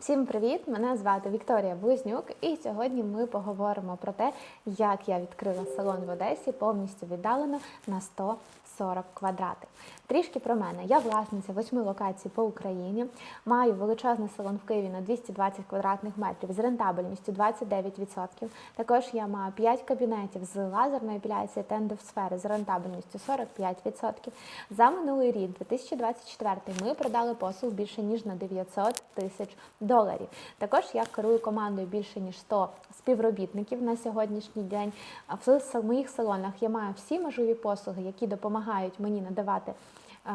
Всім привіт! Мене звати Вікторія Близнюк, і сьогодні ми поговоримо про те, як я відкрила салон в Одесі повністю віддалено на 140 квадратів. Трішки про мене. Я власниця восьми локацій по Україні. Маю величезний салон в Києві на 220 квадратних метрів з рентабельністю 29%. Також я маю 5 кабінетів з лазерної епіляції та ендосфери з рентабельністю 45%. За минулий рік, 2024, ми продали послуг більше ніж на 900 тисяч доларів. Також я керую командою більше ніж 100 співробітників на сьогоднішній день. А В моїх салонах я маю всі можливі послуги, які допомагають мені надавати. е,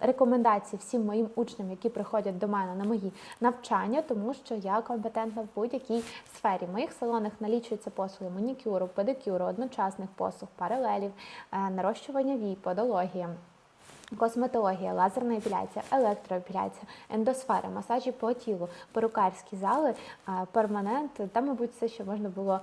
Рекомендації всім моїм учням, які приходять до мене на мої навчання, тому що я компетентна в будь-якій сфері. В моїх салонах налічуються послуги манікюру, педикюру, одночасних послуг, паралелів, е, нарощування вій, подологія. Косметологія, лазерна епіляція, електроепіляція, ендосфера, масажі по тілу, перукарські зали, перманент та, мабуть, все, що можна було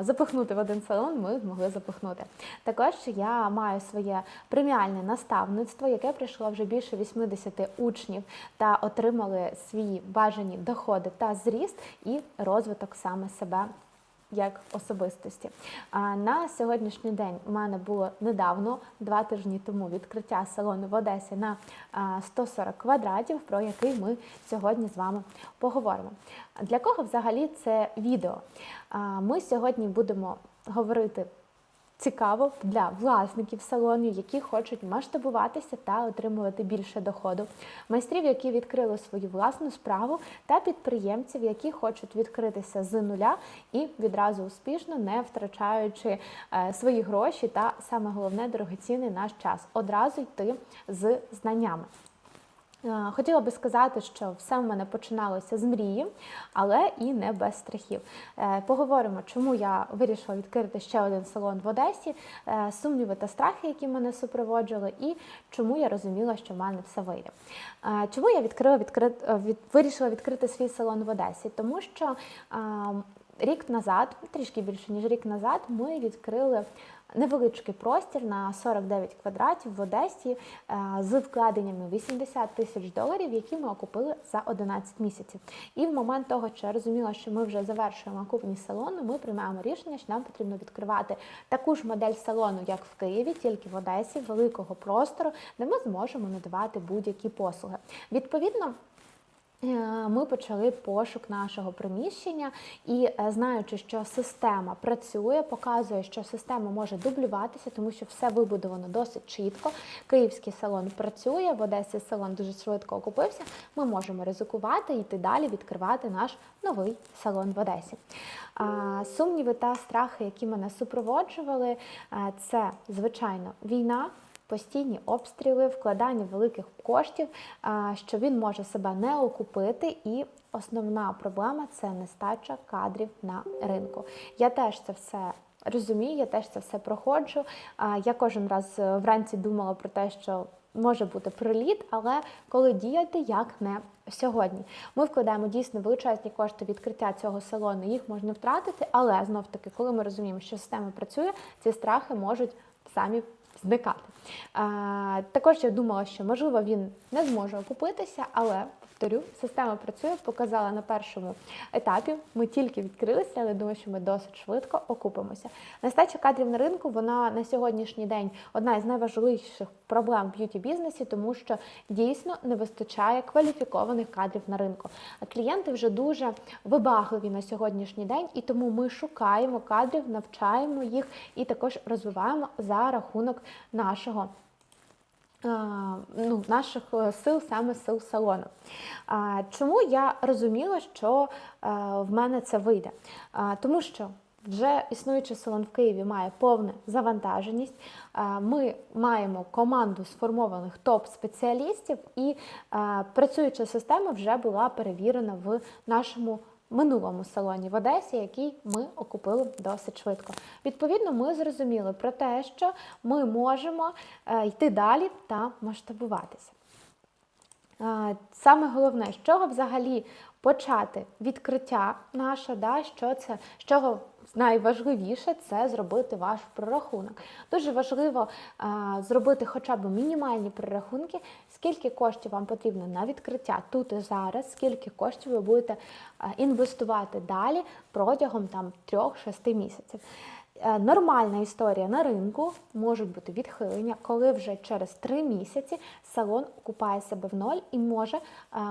запихнути в один салон, ми змогли запихнути. Також я маю своє преміальне наставництво, яке прийшло вже більше 80 учнів та отримали свої бажані доходи та зріст і розвиток саме себе як особистості. На сьогоднішній день у мене було недавно, два тижні тому, відкриття салону в Одесі на 140 квадратів, про який ми сьогодні з вами поговоримо. Для кого взагалі це відео? Ми сьогодні будемо говорити. Цікаво для власників салонів, які хочуть масштабуватися та отримувати більше доходу, майстрів, які відкрили свою власну справу, та підприємців, які хочуть відкритися з нуля і відразу успішно, не втрачаючи е, свої гроші та саме головне дорогоцінний наш час, одразу йти з знаннями. Е, Хотіла би сказати, що все в мене починалося з мрії, але і не без страхів. Е, Поговоримо, чому я вирішила відкрити ще один салон в Одесі, е, сумніви та страхи, які мене супроводжували, і чому я розуміла, що в мене все вийде. Чому я відкрила відкрит, від, вирішила відкрити свій салон в Одесі? Тому що е, рік назад, трішки більше ніж рік назад, ми відкрили невеличкий простір на 49 квадратів в Одесі е, з вкладеннями 80 тисяч доларів, які ми окупили за 11 місяців. І в момент того, що я розуміла, що ми вже завершуємо окупність салону, ми приймаємо рішення, що нам потрібно відкривати таку ж модель салону, як в Києві, тільки в Одесі, великого простору, де ми зможемо надавати будь-які послуги. Відповідно. Е, Ми почали пошук нашого приміщення і е, знаючи, що система працює, показує, що система може дублюватися, тому що все вибудовано досить чітко. Київський салон працює, в Одесі салон дуже швидко окупився. Ми можемо ризикувати і йти далі, відкривати наш новий салон в Одесі. Сумніви та страхи, які мене супроводжували, е, це звичайно війна постійні обстріли, вкладання великих коштів, що він може себе не окупити, і основна проблема це нестача кадрів на ринку. Я теж це все. Розумію, я теж це все проходжу. Я кожен раз е, вранці думала про те, що може бути приліт, але коли діяти, як не сьогодні. Ми вкладаємо дійсно величезні кошти відкриття цього салону, їх можна втратити, але знов таки, коли ми розуміємо, що система працює, ці страхи можуть самі зникати. А, також я думала, що можливо він не зможе окупитися, але повторю, система працює, показала на першому етапі. Ми тільки відкрилися, але думаю, що ми досить швидко окупимося. Нестача кадрів на ринку вона на сьогоднішній день одна із найважливіших проблем в б'юті бізнесі, тому що дійсно не вистачає кваліфікованих кадрів на ринку. А клієнти вже дуже вибагливі на сьогоднішній день, і тому ми шукаємо кадрів, навчаємо їх і також розвиваємо за рахунок нашого. Е, Ну, наших е, сил, саме сил салону. Чому я розуміла, що е, в мене це вийде? Тому що вже існуючий салон в Києві має повну завантаженість. Ми маємо команду сформованих топ-спеціалістів, і працююча система вже була перевірена в нашому минулому салоні в Одесі, який ми окупили досить швидко. Відповідно, ми зрозуміли про те, що ми можемо е, йти далі та масштабуватися. Е, Саме головне, з чого взагалі почати відкриття наше, да, що це, з чого найважливіше це зробити ваш прорахунок. Дуже важливо а, зробити хоча б мінімальні прорахунки, скільки коштів вам потрібно на відкриття тут і зараз, скільки коштів ви будете інвестувати далі протягом там 3-6 місяців. Е, Нормальна історія на ринку можуть бути відхилення, коли вже через три місяці салон окупає себе в ноль і може е,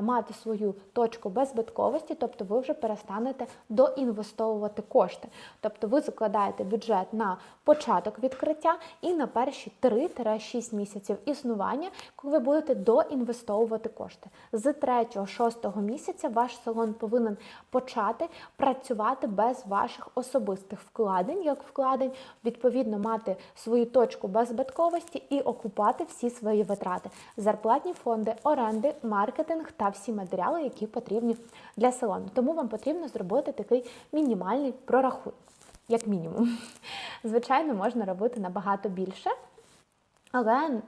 мати свою точку беззбитковості, тобто ви вже перестанете доінвестовувати кошти. Тобто ви закладаєте бюджет на початок відкриття і на перші 3-6 місяців існування, коли ви будете доінвестовувати кошти. З 3-6 місяця ваш салон повинен почати працювати без ваших особистих вкладень, як вкладень, відповідно мати свою точку беззбитковості і окупати всі свої витрати: зарплатні фонди, оренди, маркетинг та всі матеріали, які потрібні для салону. Тому вам потрібно зробити такий мінімальний прорахунок, як мінімум. Звичайно, можна робити набагато більше. Але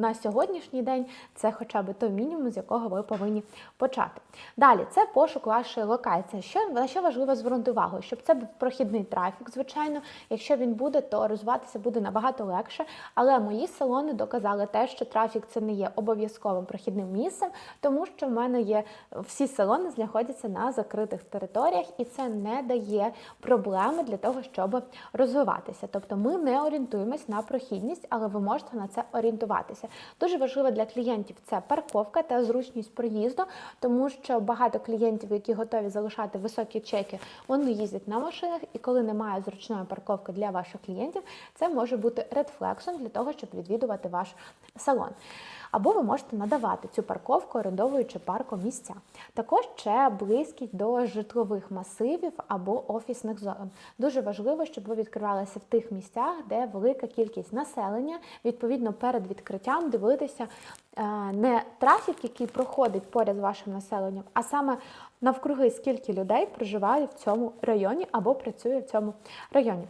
на сьогоднішній день це хоча б той мінімум, з якого ви повинні почати. Далі це пошук вашої локації. Що на що важливо звернути увагу, щоб це був прохідний трафік, звичайно. Якщо він буде, то розвиватися буде набагато легше. Але мої салони доказали те, що трафік це не є обов'язковим прохідним місцем, тому що в мене є всі салони знаходяться на закритих територіях, і це не дає проблеми для того, щоб розвиватися. Тобто ми не орієнтуємось на прохідність, але ви можете на це орієнтуватися. Дуже важливо для клієнтів це парковка та зручність проїзду, тому що багато клієнтів, які готові залишати високі чеки, вони їздять на машинах, і коли немає зручної парковки для ваших клієнтів, це може бути редфлексом для того, щоб відвідувати ваш салон. Або ви можете надавати цю парковку, орендовуючи парку місця. Також ще близькість до житлових масивів або офісних зон. Дуже важливо, щоб ви відкривалися в тих місцях, де велика кількість населення. Відповідно, перед відкриттям дивитися е, не трафік, який проходить поряд з вашим населенням, а саме навкруги скільки людей проживає в цьому районі або працює в цьому районі.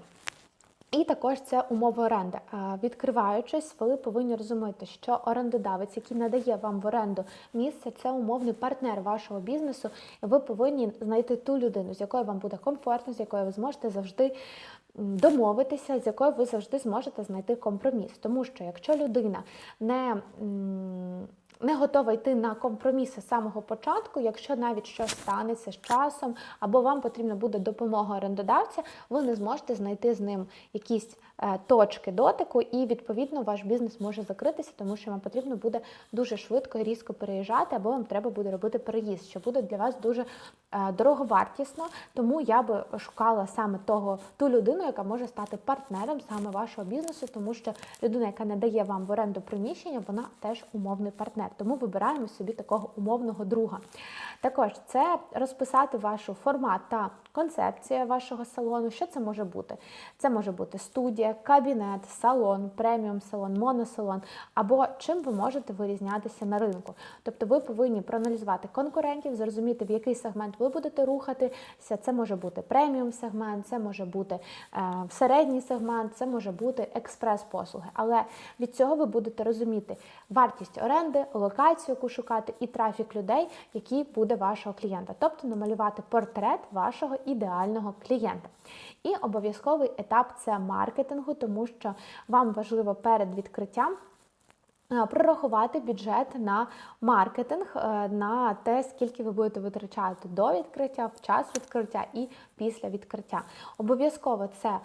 І також це умови оренди. Відкриваючись, ви повинні розуміти, що орендодавець, який надає вам в оренду місце, це умовний партнер вашого бізнесу. Ви повинні знайти ту людину, з якою вам буде комфортно, з якою ви зможете завжди домовитися, з якою ви завжди зможете знайти компроміс. Тому що якщо людина не не готова йти на компроміси з самого початку, якщо навіть щось станеться з часом, або вам потрібна буде допомога орендодавця, ви не зможете знайти з ним якісь точки дотику, і відповідно ваш бізнес може закритися, тому що вам потрібно буде дуже швидко і різко переїжджати, або вам треба буде робити переїзд, що буде для вас дуже е, дороговартісно. Тому я би шукала саме того ту людину, яка може стати партнером саме вашого бізнесу, тому що людина, яка не дає вам в оренду приміщення, вона теж умовний партнер. Тому вибираємо собі такого умовного друга. Також це розписати вашу формат та концепція вашого салону. Що це може бути? Це може бути студія, кабінет, салон, преміум салон, моносалон, або чим ви можете вирізнятися на ринку. Тобто ви повинні проаналізувати конкурентів, зрозуміти, в який сегмент ви будете рухатися. Це може бути преміум сегмент, це може бути е, середній сегмент, це може бути експрес-послуги. Але від цього ви будете розуміти вартість оренди, локацію, яку шукати, і трафік людей, який буде вашого клієнта. Тобто намалювати портрет вашого ідеального клієнта. І обов'язковий етап це маркетингу, тому що вам важливо перед відкриттям. е, Прорахувати бюджет на маркетинг, е, на те, скільки ви будете витрачати до відкриття, в час відкриття і після відкриття. Обов'язково це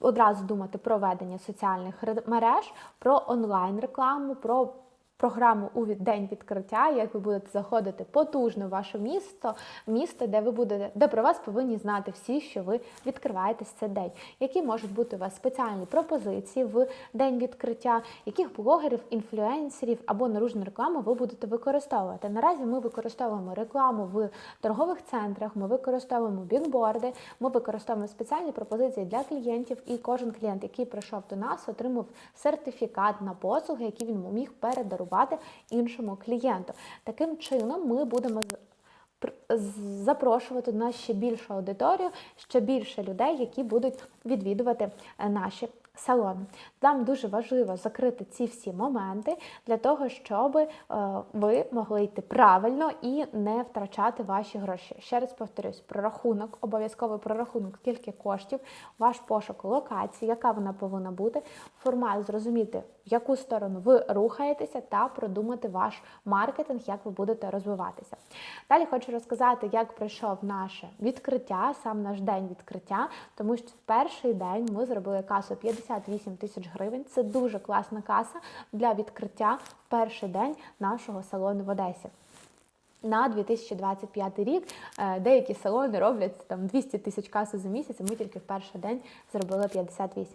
одразу думати про ведення соціальних ре- мереж, про онлайн-рекламу, про програму у день відкриття, як ви будете заходити потужно в ваше місто, місто, де ви будете, де про вас повинні знати всі, що ви відкриваєтесь цей день. Які можуть бути у вас спеціальні пропозиції в день відкриття, яких блогерів, інфлюенсерів або наружну рекламу ви будете використовувати. Наразі ми використовуємо рекламу в торгових центрах, ми використовуємо бікборди, ми використовуємо спеціальні пропозиції для клієнтів, і кожен клієнт, який прийшов до нас, отримав сертифікат на послуги, які він міг передарувати іншому клієнту. Таким чином, ми будемо запрошувати на ще більшу аудиторію, ще більше людей, які будуть відвідувати е, наші салону. Нам дуже важливо закрити ці всі моменти для того, щоб е, ви могли йти правильно і не втрачати ваші гроші. Ще раз повторюсь, прорахунок, обов'язковий прорахунок, скільки коштів, ваш пошук локації, яка вона повинна бути, формат зрозуміти, в яку сторону ви рухаєтеся, та продумати ваш маркетинг, як ви будете розвиватися. Далі хочу розказати, як пройшов наше відкриття, сам наш день відкриття, тому що в перший день ми зробили касу 58 тисяч гривень. Це дуже класна каса для відкриття в перший день нашого салону в Одесі. На 2025 рік е, деякі салони роблять там 200 тисяч каси за місяць. Ми тільки в перший день зробили 58.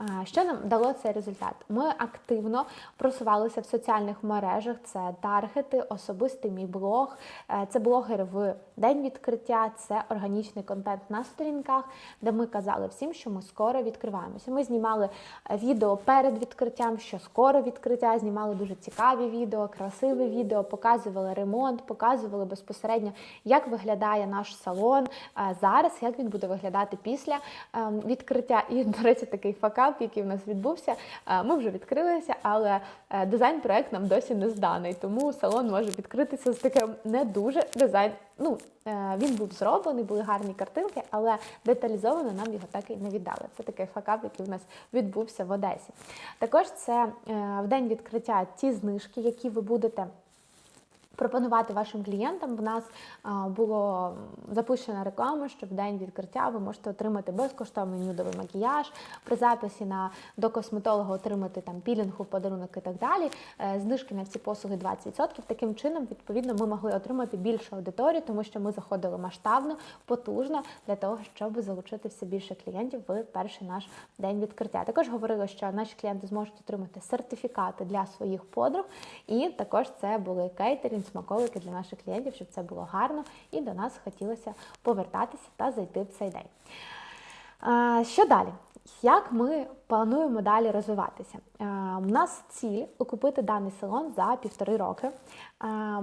Е, Що нам дало цей результат? Ми активно просувалися в соціальних мережах. Це таргети, особистий мій блог, е, це блогери в день відкриття, це органічний контент на сторінках, де ми казали всім, що ми скоро відкриваємося. Ми знімали відео перед відкриттям, що скоро відкриття, знімали дуже цікаві відео, красиві відео, показували ремонт, показували безпосередньо, як виглядає наш салон е, зараз, як він буде виглядати після е, відкриття. І, до речі, такий факап, який в нас відбувся. е, Ми вже відкрилися, але е, дизайн-проект нам досі не зданий, тому салон може відкритися з таким не дуже дизайн. Ну, він був зроблений, були гарні картинки, але деталізовано нам його так і не віддали. Це такий факап, який в нас відбувся в Одесі. Також це в день відкриття ті знижки, які ви будете. Пропонувати вашим клієнтам в нас було запущена реклама, що в день відкриття ви можете отримати безкоштовний нюдовий макіяж, при записі на до косметолога отримати там пілінг у подарунок і так далі. Е, Знижки на ці послуги 20%. Таким чином, відповідно, ми могли отримати більшу аудиторію, тому що ми заходили масштабно, потужно для того, щоб залучити все більше клієнтів в перший наш день відкриття. Також говорили, що наші клієнти зможуть отримати сертифікати для своїх подруг, і також це були кейтерінг, смаколики для наших клієнтів, щоб це було гарно і до нас хотілося повертатися та зайти в цей день. Що далі? Як ми плануємо далі розвиватися? У нас ціль окупити даний салон за півтори роки.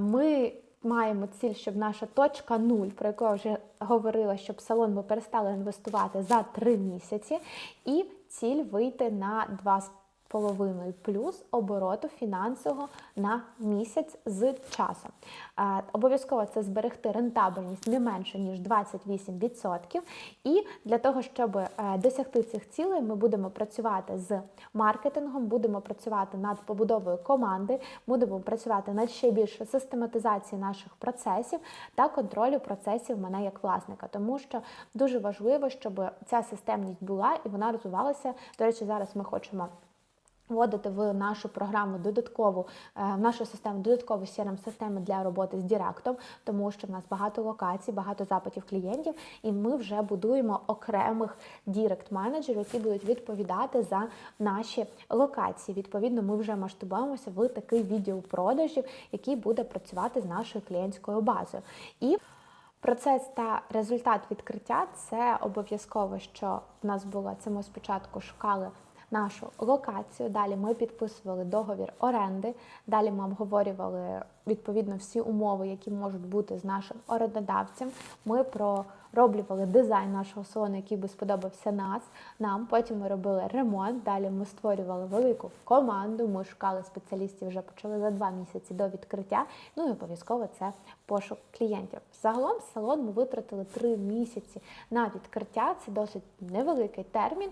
Ми маємо ціль, щоб наша точка нуль, про яку я вже говорила, щоб салон ми перестали інвестувати за три місяці, і ціль вийти на 2,5 половиною плюс обороту фінансового на місяць з часом. Е, Обов'язково це зберегти рентабельність не менше ніж 28%. І для того, щоб е, досягти цих цілей, ми будемо працювати з маркетингом, будемо працювати над побудовою команди, будемо працювати над ще більше систематизації наших процесів та контролю процесів мене як власника, тому що дуже важливо, щоб ця системність була і вона розвивалася. До речі, зараз ми хочемо. Вводити в нашу програму додаткову, е, в нашу систему додаткову crm систему для роботи з Діректом, тому що в нас багато локацій, багато запитів клієнтів, і ми вже будуємо окремих дірект-менеджерів, які будуть відповідати за наші локації. Відповідно, ми вже масштабуємося в такий відділ продажів, який буде працювати з нашою клієнтською базою. І Процес та результат відкриття це обов'язково, що в нас було. Це ми спочатку шукали нашу локацію. Далі ми підписували договір оренди. Далі ми обговорювали відповідно всі умови, які можуть бути з нашим орендодавцем. Ми пророблювали дизайн нашого салону, який би сподобався нас. Нам потім ми робили ремонт. Далі ми створювали велику команду. Ми шукали спеціалістів, вже почали за два місяці до відкриття. Ну і обов'язково це пошук клієнтів. Загалом салон ми витратили три місяці на відкриття. Це досить невеликий термін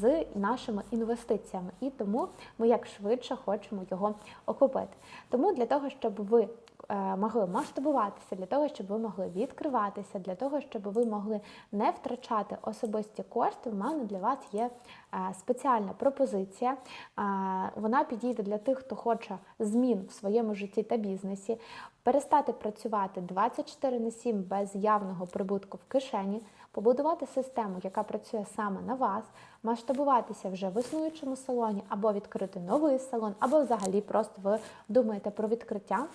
з нашими інвестиціями, і тому ми як швидше хочемо його окупити. Тому для того, щоб ви могли масштабуватися, для того, щоб ви могли відкриватися, для того, щоб ви могли не втрачати особисті кошти, в мене для вас є е, спеціальна пропозиція. Е, Вона підійде для тих, хто хоче змін в своєму житті та бізнесі, перестати працювати 24 на 7 без явного прибутку в кишені, побудувати систему, яка працює саме на вас, масштабуватися вже в існуючому салоні, або відкрити новий салон, або взагалі просто ви думаєте про відкриття.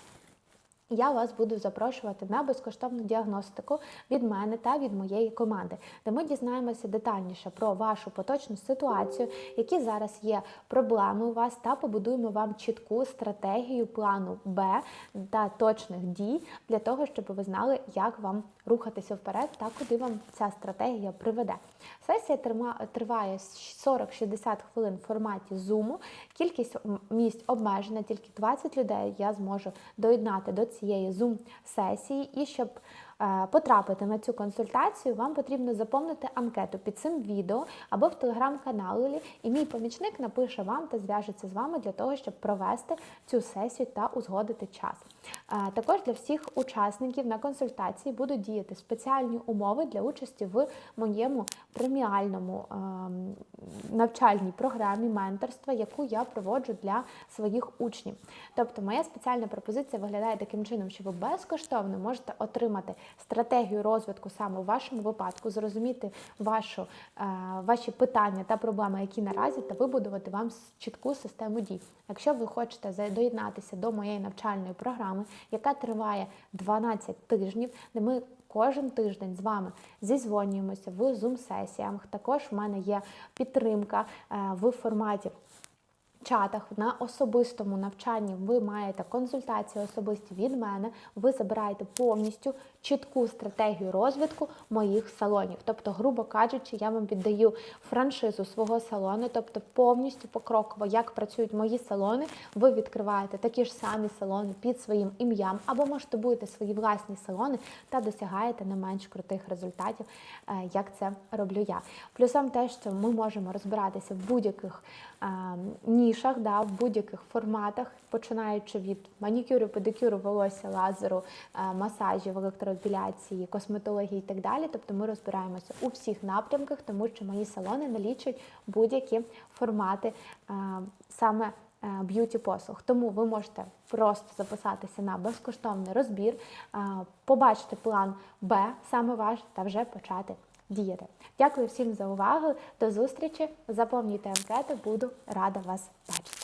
Я вас буду запрошувати на безкоштовну діагностику від мене та від моєї команди, де ми дізнаємося детальніше про вашу поточну ситуацію, які зараз є проблеми у вас, та побудуємо вам чітку стратегію плану Б та точних дій для того, щоб ви знали, як вам рухатися вперед та куди вам ця стратегія приведе. Сесія триває 40-60 хвилин в форматі Zoom. Кількість місць обмежена, тільки 20 людей я зможу доєднати до цієї Zoom-сесії. І щоб е, потрапити на цю консультацію, вам потрібно заповнити анкету під цим відео або в телеграм-каналі, і мій помічник напише вам та зв'яжеться з вами для того, щоб провести цю сесію та узгодити час. Е, Також для всіх учасників на консультації будуть діяти спеціальні умови для участі в моєму преміальному ем, навчальній програмі менторства, яку я проводжу для своїх учнів. Тобто, моя спеціальна пропозиція виглядає таким чином, що ви безкоштовно можете отримати стратегію розвитку саме у вашому випадку, зрозуміти вашу, е, ваші питання та проблеми, які наразі, та вибудувати вам чітку систему дій. Якщо ви хочете доєднатися до моєї навчальної програми, яка триває 12 тижнів, де ми Кожен тиждень з вами зізвонюємося в Zoom-сесіях. Також в мене є підтримка е, в форматі чатах на особистому навчанні ви маєте консультації особисті від мене. Ви забираєте повністю чітку стратегію розвитку моїх салонів. Тобто, грубо кажучи, я вам віддаю франшизу свого салону, тобто повністю покроково, як працюють мої салони. Ви відкриваєте такі ж самі салони під своїм ім'ям, або можете будете свої власні салони та досягаєте не менш крутих результатів, е, як це роблю я. Плюсом те, що ми можемо розбиратися в будь-яких нішах, да, в будь-яких форматах, починаючи від манікюру, педикюру, волосся, лазеру, масажів, електроепіляції, косметології і так далі. Тобто ми розбираємося у всіх напрямках, тому що мої салони налічують будь-які формати саме е, б'юті послуг. Тому ви можете просто записатися на безкоштовний розбір, побачити план Б, саме ваш, та вже почати діяти. Дякую всім за увагу. До зустрічі. Заповнюйте анкету, буду рада вас бачити.